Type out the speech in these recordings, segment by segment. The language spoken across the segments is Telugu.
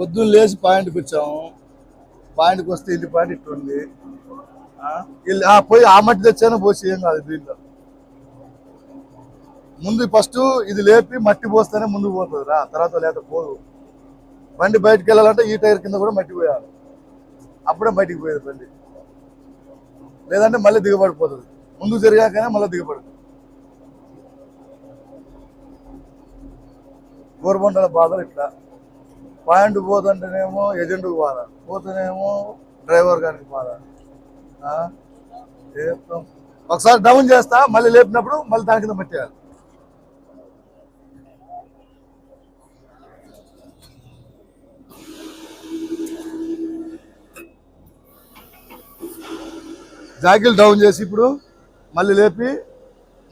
పొద్దున్న లేచి పాయింట్కి వచ్చాము పాయింట్కి వస్తే ఇల్లు పాయింట్ ఇట్టు ఉంది. ఆ, ఇల్లు- పోయి ఆ మట్టి తెచ్చాను పోసి ఏం కాదు దీంట్లో ముందు ఫస్ట్ ఇది లేపి మట్టి పోస్తేనే ముందుకు పోతుంది రా తర్వాత లేక పోదు. బండి బయటికి వెళ్ళాలంటే ఈ టైర్ కింద కూడా మట్టి పోయాలి. అప్పుడే బయటికి పోయేది బండి. లేదంటే మళ్ళీ దిగబడిపోతుంది. ముందు జరిగాకనే మళ్ళీ దిగబడుతుంది. గోరుబండల బాధలు ఇట్లా. పాయింట్ పోతుంటేనేమో ఎజెంట్కి బాధ పోతేనేమో డ్రైవర్ గారికి బాధ. ఒకసారి డౌన్ చేస్తా మళ్ళీ లేపినప్పుడు మళ్ళీ దాని కింద పెట్టేయాలి. జాకిల్ డౌన్ చేసి ఇప్పుడు మళ్ళీ లేపి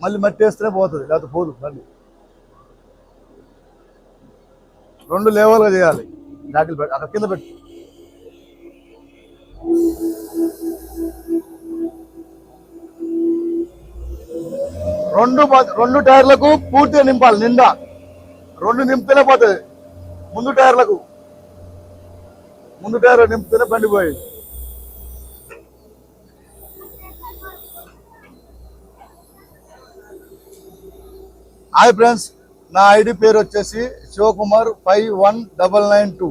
మళ్ళీ మట్టి వేస్తేనే పోతుంది లేకపోతే పోదు మళ్ళీ. రెండు లేవల్గా చేయాలి. జాకిల్ పెట్టి అక్కడ కింద పెట్టి. రెండు రెండు టైర్లకు పూర్తిగా నింపాలి నిండా. రెండు నింపితేనే పోతుంది. ముందు టైర్లకు. ముందు టైర్ నింపితేనే బండి పోయేది. హాయ్ ఫ్రెండ్స్ నా ఐడి పేరు వచ్చేసి Shivakumar five one double nine two.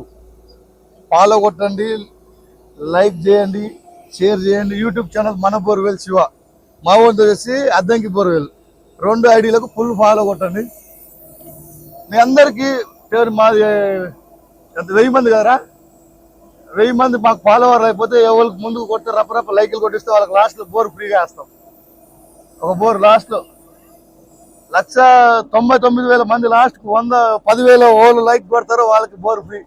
Follow కొట్టండి లైక్ చేయండి షేర్ చేయండి. యూట్యూబ్ ఛానల్ మన బోర్వెల్ శివ. మా వంతు వచ్చేసి అద్దంకి బోర్వెల్. రెండు ఐడీలకు ఫుల్ ఫాలో కొట్టండి. మీ అందరికీ పేరు మాది ఎంత వెయ్యి మంది కదరా? వెయ్యి మంది మాకు ఫాలోవర్ అయిపోతే ఎవరికి ముందుకు కొడితే రప్ప రప్ప లైకులు కొట్టిస్తే వాళ్ళకి లాస్ట్లో బోర్ ఫ్రీగా వేస్తాం. ఒక బోర్ లాస్ట్లో లక్ష తొంభై తొమ్మిది వేల మంది లాస్ట్కు వంద పదివేల ఓళ్ళు లైక్ పెడతారు వాళ్ళకి బోర్ ఫ్రీ.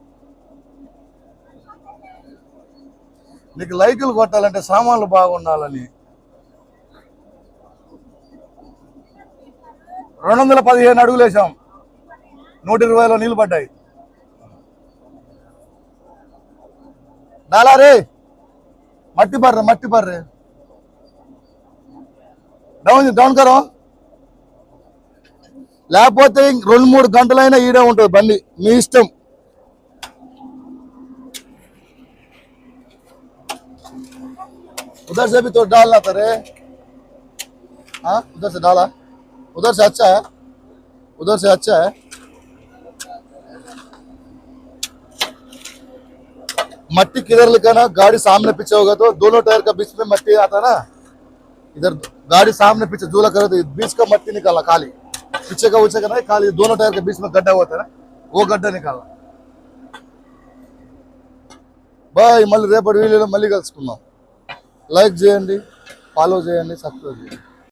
నీకు లైకులు కొట్టాలంటే సామాన్లు బాగుండాలని. రెండు వందల పదిహేను అడుగులు వేసాం నూట ఇరవైలో నీళ్ళు పడ్డాయి. డాలారే మట్టి పర్రే మట్టి పర్రే. డౌన్ డౌన్ కరో. లేకపోతే ఇంక రెండు మూడు గంటలైనా ఈడే ఉంటుంది బండి మీ ఇష్టం उधर से भी तो डालना था रे हाँ उधर से डाला उधर से अच्छा है उधर से अच्छा है मट्टी किधर लिखा गाड़ी सामने पीछे होगा तो दोनों टायर का बीच में मट्टी आता ना इधर गाड़ी सामने पीछे झूला करे तो बीच का मट्टी निकालना खाली पीछे का उछे का नहीं खाली दोनों टायर के बीच में गड्ढा होता है ना वो गड्ढा निकालना బాయ్ మళ్ళీ రేపటి వీడియోలో మళ్ళీ కలుసుకుందాం లైక్ చేయండి ఫాలో చేయండి సబ్స్క్రైబ్ చేయండి